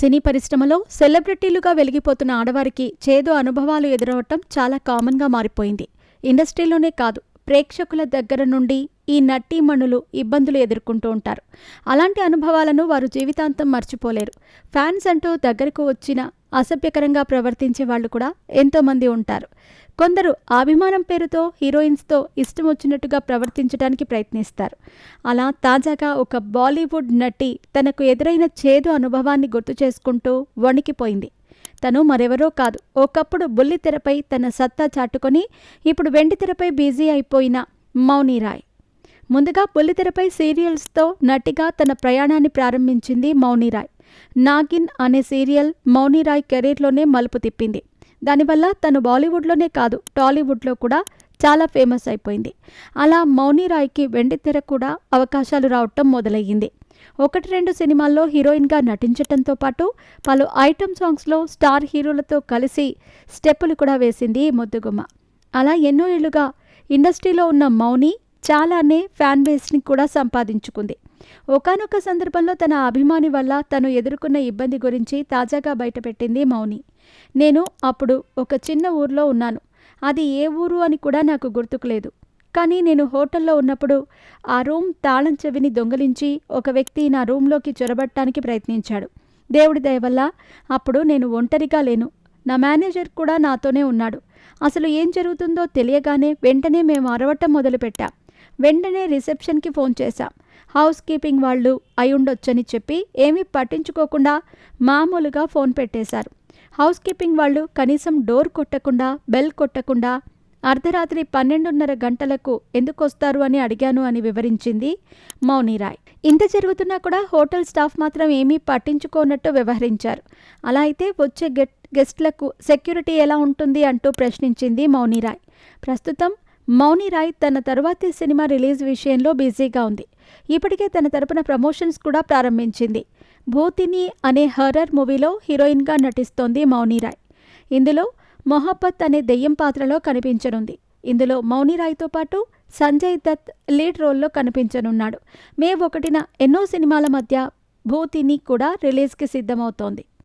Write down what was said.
సినీ పరిశ్రమలో సెలబ్రిటీలుగా వెలిగిపోతున్న ఆడవారికి చేదు అనుభవాలు ఎదురవటం చాలా కామన్గా మారిపోయింది. ఇండస్ట్రీలోనే కాదు ప్రేక్షకుల దగ్గర నుండి ఈ నటీమణులు ఇబ్బందులు ఎదుర్కొంటూ ఉంటారు. అలాంటి అనుభవాలను వారు జీవితాంతం మర్చిపోలేరు. ఫ్యాన్స్ అంటూ దగ్గరకు వచ్చిన అసభ్యకరంగా ప్రవర్తించే వాళ్ళు కూడా ఎంతోమంది ఉంటారు. కొందరు అభిమానం పేరుతో హీరోయిన్స్తో ఇష్టం వచ్చినట్టుగా ప్రవర్తించడానికి ప్రయత్నిస్తారు. అలా తాజాగా ఒక బాలీవుడ్ నటి తనకు ఎదురైన చేదు అనుభవాన్ని గుర్తు చేసుకుంటూ వణికిపోయింది. తను మరెవరో కాదు. ఒకప్పుడు బుల్లి తెరపై తన సత్తా చాటుకొని ఇప్పుడు వెండి తెరపై బిజీ అయిపోయిన మౌని రాయ్. ముందుగా బుల్లితెరపై సీరియల్స్తో నటిగా తన ప్రయాణాన్ని ప్రారంభించింది మౌని రాయ్. నాగిన్ అనే సీరియల్ మౌని రాయ్ కెరీర్లోనే మలుపు తిప్పింది. దానివల్ల తను బాలీవుడ్లోనే కాదు టాలీవుడ్లో కూడా చాలా ఫేమస్ అయిపోయింది. అలా మౌని రాయ్కి వెండితెర కూడా అవకాశాలు రావటం మొదలయ్యింది. ఒకటి రెండు సినిమాల్లో హీరోయిన్గా నటించటంతో పాటు పలు ఐటమ్ సాంగ్స్లో స్టార్ హీరోలతో కలిసి స్టెప్పులు కూడా వేసింది ముద్దుగుమ్మ. అలా ఎన్నో ఏళ్ళుగా ఇండస్ట్రీలో ఉన్న మౌని చాలానే ఫ్యాన్ బేస్ని కూడా సంపాదించుకుంది. ఒకనొక సందర్భంలో తన అభిమాని వల్ల తను ఎదుర్కొన్న ఇబ్బంది గురించి తాజాగా బయటపెట్టింది మౌని. నేను అప్పుడు ఒక చిన్న ఊర్లో ఉన్నాను. అది ఏ ఊరు అని కూడా నాకు గుర్తుకు లేదు కానీ నేను హోటల్లో ఉన్నప్పుడు ఆ రూమ్ తాళం చెవిని దొంగిలించి ఒక వ్యక్తి నా రూమ్లోకి చొరబట్టడానికి ప్రయత్నించాడు. దేవుడి దయ వల్ల అప్పుడు నేను ఒంటరిగా లేను. నా మేనేజర్ కూడా నాతోనే ఉన్నాడు. అసలు ఏం జరుగుతుందో తెలియగానే వెంటనే మేము అరవటం మొదలుపెట్టాం. వెంటనే రిసెప్షన్కి ఫోన్ చేశాం. హౌస్ కీపింగ్ వాళ్ళు అయి చెప్పి ఏమీ పట్టించుకోకుండా మామూలుగా ఫోన్ పెట్టేశారు. హౌస్ కీపింగ్ వాళ్ళు కనీసం డోర్ కొట్టకుండా బెల్ కొట్టకుండా అర్ధరాత్రి పన్నెండున్నర గంటలకు ఎందుకు వస్తారు అని అడిగాను అని వివరించింది మౌనిరాయ్. ఇంత జరుగుతున్నా కూడా హోటల్ స్టాఫ్ మాత్రం ఏమీ పట్టించుకోనట్టు వ్యవహరించారు. అలా అయితే వచ్చే గెట్ గెస్ట్లకు సెక్యూరిటీ ఎలా ఉంటుంది అంటూ ప్రశ్నించింది మౌనిరాయ్. ప్రస్తుతం మౌనిరాయ్ తన తరువాతి సినిమా రిలీజ్ విషయంలో బిజీగా ఉంది. ఇప్పటికే తన తరపున ప్రమోషన్స్ కూడా ప్రారంభించింది. భూతిని అనే హర్రర్ మూవీలో హీరోయిన్గా నటిస్తోంది మౌనిరాయ్ ఇందులో మొహబ్బత్ అనే దెయ్యం పాత్రలో కనిపించనుంది. ఇందులో మౌనిరాయ్తో పాటు సంజయ్ దత్ లీడ్ రోల్లో కనిపించనున్నాడు. మే ఒకటిన ఎన్నో సినిమాల మధ్య భూతిని కూడా రిలీజ్కి సిద్ధమవుతోంది.